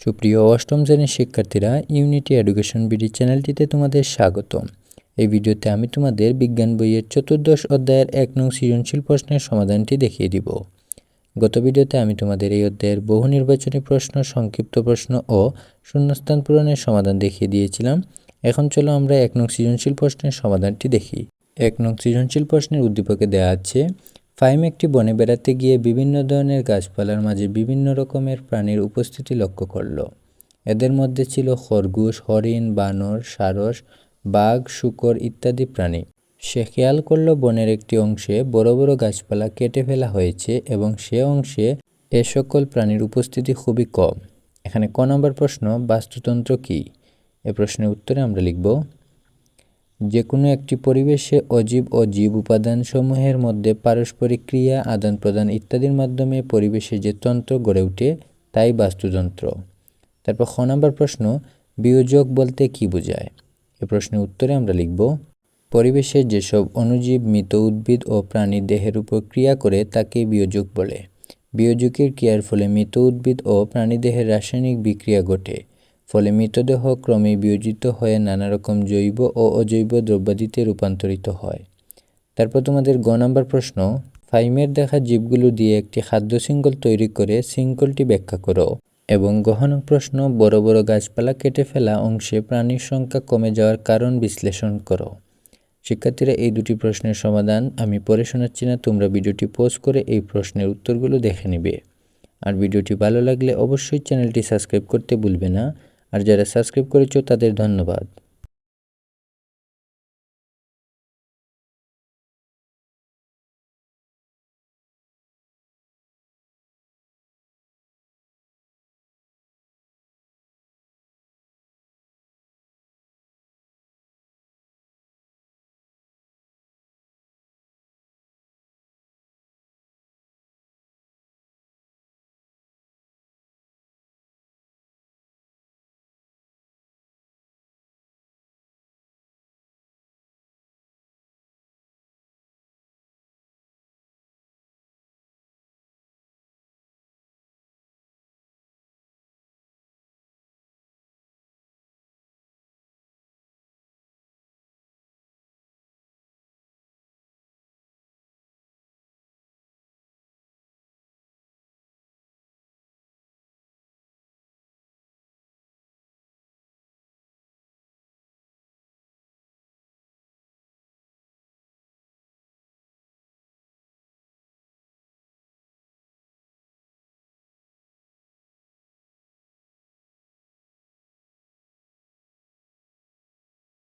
সুপ্রিয় অষ্টম শ্রেণির শিক্ষার্থীরা ইউনিটি এডুকেশন বিডি চ্যানেলটিতে তোমাদের স্বাগত এই ভিডিওতে আমি তোমাদের বিজ্ঞান বইয়ের চতুর্দশ অধ্যায়ের এক নং সৃজনশীল প্রশ্নের সমাধানটি দেখিয়ে দিব। গত ভিডিওতে আমি তোমাদের এই অধ্যায়ের বহু নির্বাচনী প্রশ্ন, সংক্ষিপ্ত প্রশ্ন ও শূন্যস্থান পূরণের সমাধান দেখিয়ে দিয়েছিলাম। এখন চলো আমরা এক নং সৃজনশীল প্রশ্নের সমাধানটি দেখি। এক নং সৃজনশীল প্রশ্নের উদ্দীপকে দেওয়া আছে ফাইম একটি বনে বেড়াতে গিয়ে বিভিন্ন ধরনের গাছপালার মাঝে বিভিন্ন রকমের প্রাণীর উপস্থিতি লক্ষ্য করল। এদের মধ্যে ছিল খরগোশ, হরিণ, বানর, সারস, বাঘ, শুকর ইত্যাদি প্রাণী। সে খেয়াল করল বনের একটি অংশে বড় বড় গাছপালা কেটে ফেলা হয়েছে এবং সে অংশে এ সকল প্রাণীর উপস্থিতি খুবই কম। এখানে ক নম্বর প্রশ্ন, বাস্তুতন্ত্র কী? এ প্রশ্নের উত্তরে আমরা লিখব যে কোনো একটি পরিবেশে অজীব ও জীব উপাদানসমূহের মধ্যে পারস্পরিক ক্রিয়া, আদান প্রদান ইত্যাদির মাধ্যমে পরিবেশে যে তন্ত্র গড়ে ওঠে, তাই বাস্তুতন্ত্র। তারপর খ নম্বর প্রশ্ন, বিয়োজক বলতে কি বোঝায়? এ প্রশ্নের উত্তরে আমরা লিখব, পরিবেশে যেসব অণুজীব, মৃত উদ্ভিদ ও প্রাণী দেহের উপর ক্রিয়া করে তাকে বিয়োজক বলে। বিয়োজকের ক্রিয়ার ফলে মৃত উদ্ভিদ ও প্রাণীদেহের রাসায়নিক বিক্রিয়া ঘটে। ফলে মৃতদেহ ক্রমে বিয়োজিত হয়ে নানা রকম জৈব ও অজৈব দ্রব্যাদিতে রূপান্তরিত হয়। তারপর তোমাদের গ নম্বর প্রশ্ন, ফাইমের দেখা জীবগুলো দিয়ে একটি খাদ্য শৃঙ্খল তৈরি করে শৃঙ্খলটি ব্যাখ্যা করো এবং গহন প্রশ্ন, বড় বড় গাছপালা কেটে ফেলা অংশে প্রাণীর সংখ্যা কমে যাওয়ার কারণ বিশ্লেষণ করো। শিক্ষার্থীরা এই দুটি প্রশ্নের সমাধান আমি পরে শোনাচ্ছি না, তোমরা ভিডিওটি পোস্ট করে এই প্রশ্নের উত্তরগুলো দেখে নেবে। আর ভিডিওটি ভালো লাগলে অবশ্যই চ্যানেলটি সাবস্ক্রাইব করতে ভুলবে না। আর যারা সাবস্ক্রাইব করেছ তাদের ধন্যবাদ।